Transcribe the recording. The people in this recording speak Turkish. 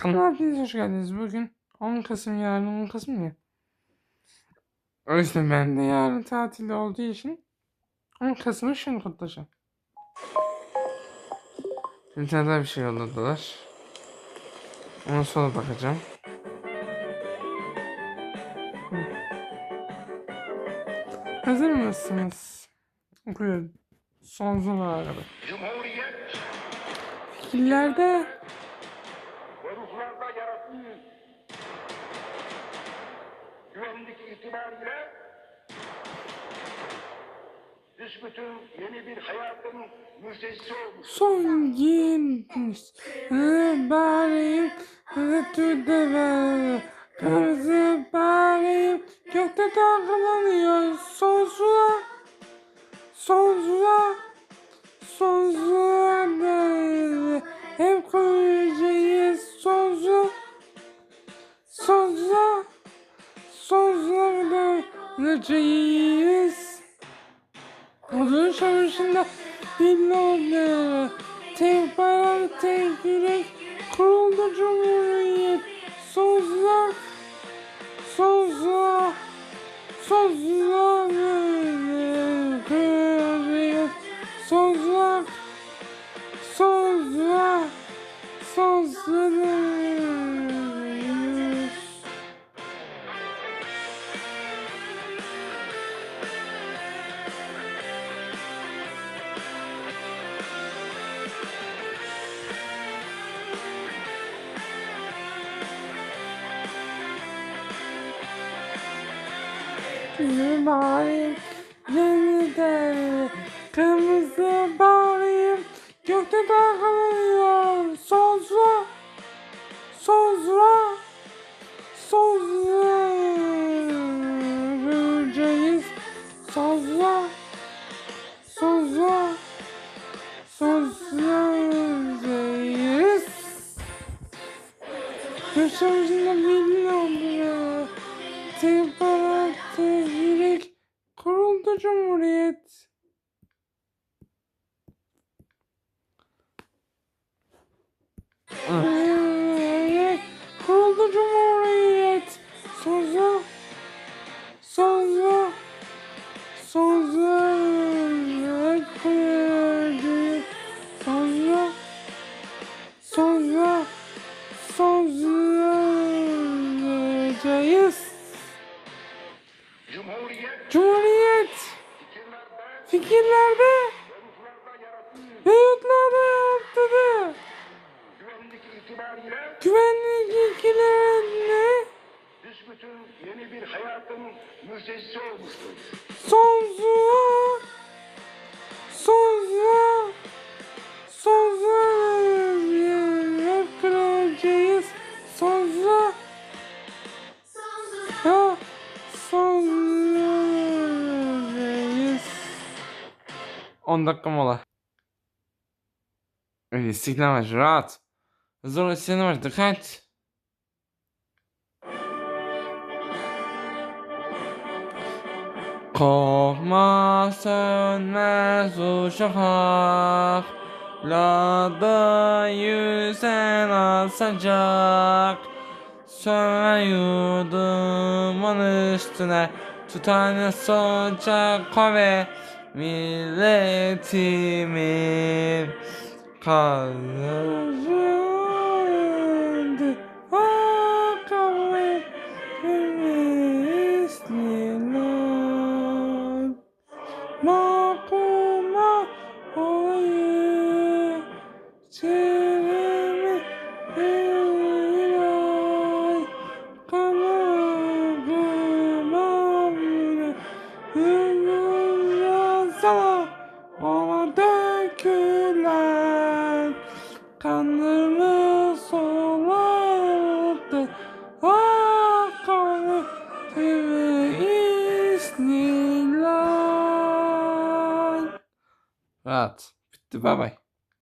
Kanal hepiniz hoş geldiniz. Bugün 10 Kasım yarın 10 Kasım ya. O yüzden ben de yarın tatil olduğu için 10 Kasım'ı şimdi kutlayacağım. Bir tane daha bir şey yolladılar. Ona sonra bakacağım. Hazır mısınız? Okuyorum. Son zamanlara. Cumhuriyet Fikirlerde güvenlik itibariyle büsbütün yeni bir hayatın müjdesi olmuş. Son girmiş. Bağırayım. Rütüde ver. Kırmızı bağırayım. Gökte dalgalanıyor. Sonsuz'a. Sonsuz'a. Sonsuz'a. Hep koruyacağız. Koruyacağız. Odun savaşında oldu. Tek bayrak, tek yürek, kuruldu cumhuriyet. Sonsuza, sonsuza, sonsuza koruyet. Sonsuza, sonsuza, sonsuza. Mübarek yeniden kırmızı bağlayıp gökte dalgalanıyor. Sonsuza, sonsuza, sonsuza göreceğiz. Sonsuza, sonsuza, sonsuza göreceğiz. Yaşamında belli oluyor. Temperat, yürek, kuruldu cumhuriyet. Kuruldu cumhuriyet. Sözü, sözü, sözü, yürek, kuruldu. Sözü, sözü, sözü, fikirlerde yurtlarda yaptığı güvenlik ilkelerine büsbütün yeni bir hayatın müjdesi olmuştur. sonsuza 10 dakika mola. İstiklal var rahat. Zor isyanı var dikkat. Korkma sönmez uşak Lada yüzen asacak Söme yurdumun üstüne Tutan sıcak kove milletimin kanlarında Makuma olur. Rahat. Bitti bay bay.